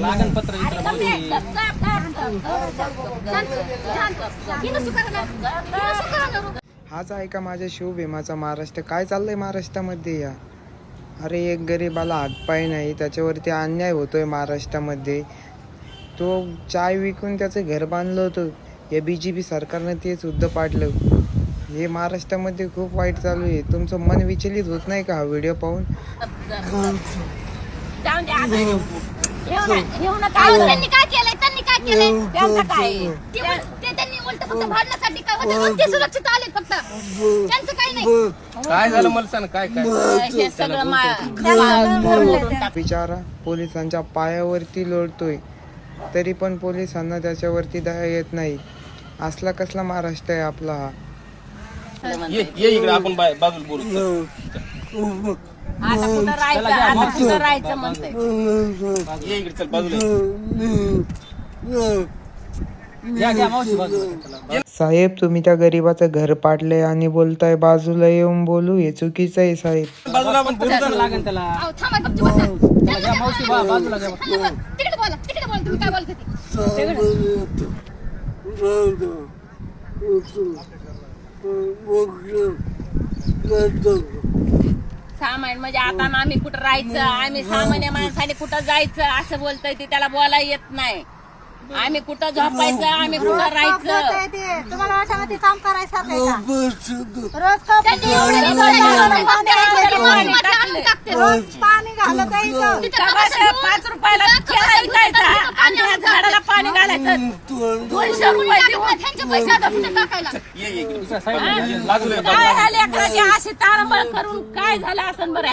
लागण पत्र हाच आहे का माझ्या शिवभीमाचा महाराष्ट्र. काय चाललंय महाराष्ट्रामध्ये या? अरे एक गरीबाला हातपाय नाही त्याच्यावरती अन्याय होतोय महाराष्ट्रामध्ये. तो चाय विकून त्याचं घर बांधलं होतं. या बी जे पी सरकारनं ते सुद्धा पाडलं. हे महाराष्ट्रामध्ये खूप वाईट चालू आहे. तुमचं मन विचलित होत नाही का हा व्हिडिओ पाहून? काय केलंय? त्यांनी काय केलंय? त्यांचं काय ते उल- ते त्यांनी उलट फक्त भांडण्यासाठी काय होते? म्हणून ते सुरक्षित आले फक्त. त्यांचं काही नाही. काय झालं मला सांग काय? काय बिचारा पोलिसांच्या पायावरती लोळतोय. तरी पण पोलिसांना त्याच्यावरती दया येत नाही. असला कसला महाराष्ट्र आहे आपला हा. ये ये इकडे आपण बाय- बाजूला बोलू. आता कुठं राहायचं? आता कुठं राहायचं म्हणतंय? ये इकडे चल बाजूला. ये. घ्या घ्या मावशी बाजूला. साहेब तुम्ही त्या गरीबाचं घर पाडलंय आणि बोलताय बाजूला येऊन बोलू. हे चुकीचं आहे साहेब. बाजूला आपण बोलू. जरा. लागेल त्याला. अहो, थांबा गपचूप बसा. घ्या मावशी बा बाजूला घ्या थांबा, तिकडे बोला. तिकडे बोला तुम्ही काय बोलता ते? सामान म्हणजे आता आम्ही कुठं राहायचं आम्ही सामान्य माणसाने कुठं जायचं असं बोलतोय ते त्याला बोलायला येत नाही. आम्ही कुठं झोपायचं आम्ही कुठं राहायचं? तुम्हाला वाटामध्ये काम करायचं आहे का? रोज त्यांनी एवढं नाही बोलायचं. पाणी टाकते. रोज पाणी घालत यायचं तिथं कसं पाच रुपयाला केळं विकायचा आणि त्या झाडाला पाणी घालायचं दोनशे रुपये देऊन त्यांचे पैसे आता तिथं टाकायला ये ये इकडे ये, बाजूला ये, काय झाले अकराची अशी तारंबळ करून काय झालं असं बरं?